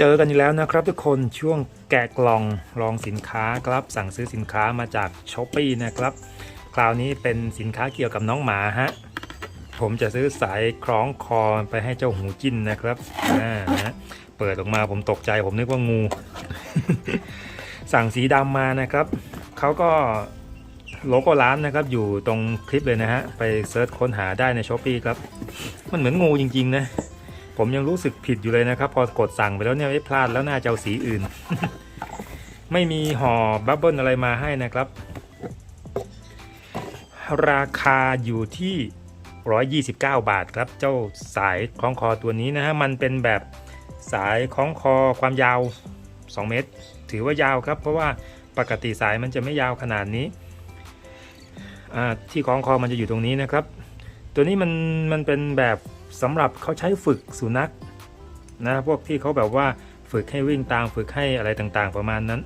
เจอกันอีกแล้วนะครับทุกคนช่วงแกะกล่องลองสินค้าครับ สั่งซื้อสินค้ามาจากช้อปปีนะครับ คราวนี้เป็นสินค้าเกี่ยวกับน้องหมาฮะผมจะซื้อสายคล้องคอไปให้เจ้าหูจิ้นนะครับอ่านะเปิดออกมาผมตกใจผมนึกว่างู สั่งสีดำมานะครับเขาก็โลโก้ร้านนะครับอยู่ตรงคลิปเลยนะฮะ ไปเซิร์ชค้นหาได้ในช้อปปีครับ มันเหมือนงูจริง ๆ นะ ผมยังรู้สึกผิดอยู่เลยนะครับ พอกดสั่งไปแล้วเนี่ยไม่พลาดแล้วน่าจะเอาสีอื่น ไม่มีห่อบับเบิ้ลอะไรมาให้นะครับ ราคาอยู่ที่ 129 บาทครับ เจ้าสายคล้องคอตัวนี้นะฮะมันเป็นแบบสายคล้องคอความยาว 2 เมตร ถือว่ายาวครับ เพราะว่าปกติสายมันจะไม่ยาวขนาดนี้ที่คล้องคอมันจะอยู่ตรงนี้นะครับ ตัวนี้มันมันเป็นแบบ สำหรับเขาใช้ฝึกสุนัขนะพวกที่เขาแบบว่าฝึกให้วิ่งตามฝึกให้อะไรต่างๆ ประมาณนั้น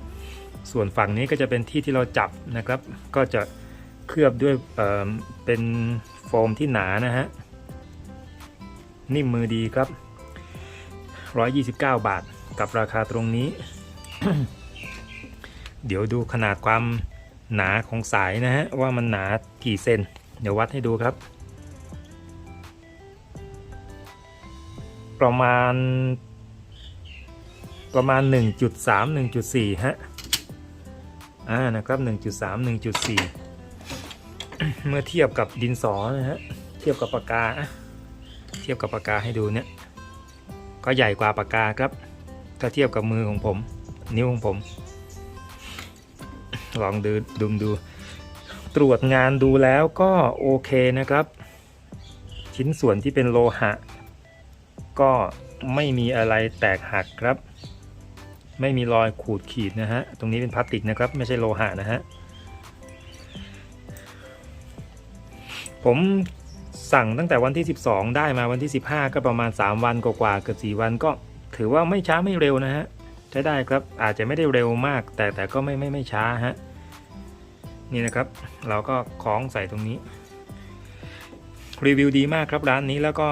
ส่วนฝั่งนี้ก็จะเป็นที่ที่เราจับนะครับ ก็จะเคลือบด้วยเเป็นโฟมที่หนานะฮะนิ่มมือดีครับ 129 บาทกับราคาตรงนี้ เดี๋ยวดูขนาดความหนาของสายนะฮะว่ามันหนากี่เซน เดี๋ยววัดให้ดูครับ ประมาณ ประมาณ 1.3 1.4 ฮะ อ่า นะครับ 1.3 1.4 เมื่อเทียบกับดินสอนะฮะ เทียบกับปากกา เทียบกับปากกาให้ดูเนี่ย ก็ใหญ่กว่าปากกาครับ ถ้าเทียบกับมือของผม นิ้วของผม ลองดูดูดู ตรวจงานดูแล้วก็โอเคนะครับ ชิ้นส่วนที่เป็นโลหะ ก็ไม่มีอะไรแตกหักครับ ไม่มีรอยขูดขีดนะฮะ ตรงนี้เป็นพลาสติกนะครับ ไม่ใช่โลหะนะฮะ ผมสั่งตั้งแต่วันที่ 12 ได้มาวันที่ 15 ก็ประมาณ 3 วันกว่าๆเกือบ4วันก็ถือว่าไม่ช้าไม่เร็วนะฮะใช้ได้ครับอาจจะไม่ได้เร็วมาก แต่แต่ก็ไม่ไม่ไม่ช้าฮะนี่นะครับ เราก็คล้องใส่ตรงนี้ รีวิวดีมากครับร้านนี้แล้วก็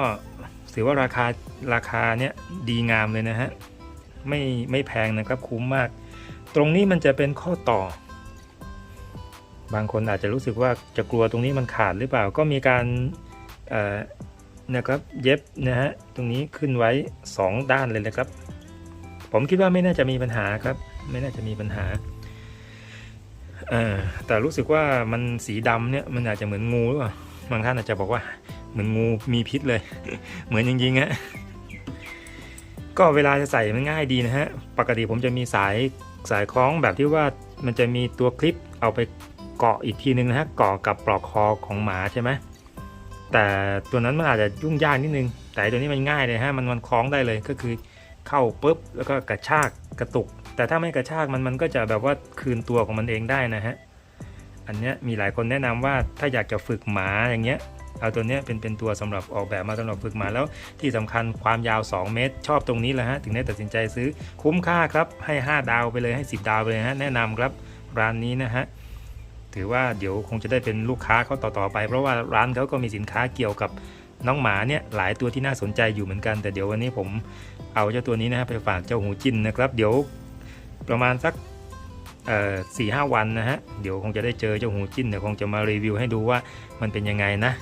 ถือว่าราคา ราคาเนี้ยดีงามเลยนะฮะไม่ไม่แพงนะครับคุ้มมาก ตรงนี้มันจะเป็นข้อต่อ บางคนอาจจะรู้สึกว่าจะกลัวตรงนี้มันขาดหรือเปล่าก็มีการเอ่อนะครับเย็บนะฮะตรงนี้ขึ้นไว้ 2 ด้านเลยนะครับ ผมคิดว่าไม่น่าจะมีปัญหาครับ ไม่น่าจะมีปัญหาแต่รู้สึกว่ามันสีดำเนี่ยมันอาจจะเหมือนงูหรือเปล่าบางท่านอาจจะบอกว่าเหมือนงูมีพิษเลย เหมือนจริงๆฮะ ก็เวลาจะใส่มันง่ายดีนะฮะ ปกติผมจะมีสายสายคล้องแบบที่ว่ามันจะมีตัวคลิปเอาไปเกาะอีกทีนึงนะฮะเกาะกับปลอกคอของหมาใช่ไหมแต่ตัวนั้นมันอาจจะยุ่งยากนิดนึง แต่ตัวนี้มันง่ายเลยฮะมันมันคล้องได้เลยก็คือเข้าปุ๊บแล้วก็กระชากกระตุก แต่ถ้าไม่กระชากมันมันก็จะแบบว่าคืนตัวของมันเองได้นะฮะอันเนี้ยมีหลายคนแนะนำว่าถ้าอยากจะฝึกหมาอย่างเงี้ย เอาตัวนี้เป็นเป็นตัวสำหรับออกแบบมาสำหรับฝึกหมาแล้ว ที่สำคัญความยาว 2 เมตร ชอบตรงนี้แหละฮะถึงได้ตัดสินใจซื้อคุ้มค่าครับให้ 5 ดาวไปเลยให้ 10 ดาวไปเลยฮะแนะนำครับร้านนี้นะฮะถือว่าเดี๋ยวคงจะได้เป็นลูกค้าเขาต่อๆไป เพราะว่าร้านเขาก็มีสินค้าเกี่ยวกับน้องหมาเนี่ยหลายตัวที่น่าสนใจอยู่เหมือนกัน แต่เดี๋ยววันนี้ผมเอาเจ้าตัวนี้นะฮะไปฝากเจ้าหูจินนะครับเดี๋ยวประมาณสักสี่ห้าวันนะฮะ เดี๋ยวคงจะได้เจอเจ้าหูจิ้น เดี๋ยวคงจะมารีวิวให้ดูว่ามันเป็นยังไงนะ